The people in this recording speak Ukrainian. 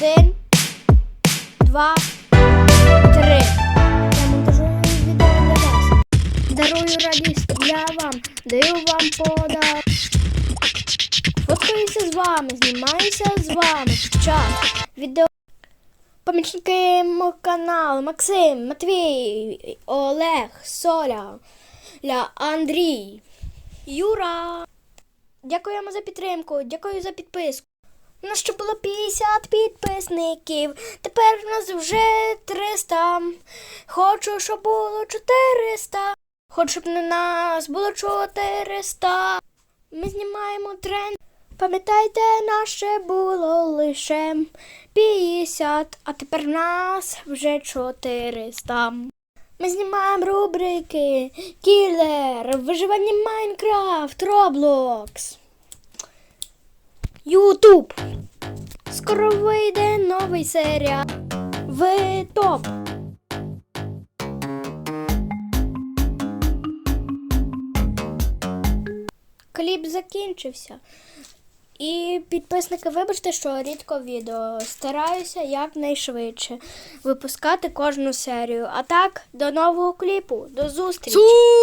Один, два, три. Я монтажую відео для вас. Дарую радість для вам, даю вам пода. Фоткаюся з вами, знімаюся з вами час відео. Помічники мого каналу Максим, Матвій, Олег, Соля, Ля, Андрій, Юра. Дякуємо за підтримку, дякую за підписку. У нас ще було 50 підписників, тепер у нас вже 300. Хочу, щоб було 400. Хочу, щоб на нас було 400. Ми знімаємо тренд. Пам'ятайте, наше було лише 50, а тепер нас вже 400. Ми знімаємо рубрики Кілер, Виживання Майнкрафт, Роблокс. Ютуб. Скоро вийде новий серіал. Ви топ. Кліп закінчився. І підписники, вибачте, що рідко відео. Стараюся якнайшвидше випускати кожну серію. А так, до нового кліпу. До зустрічі!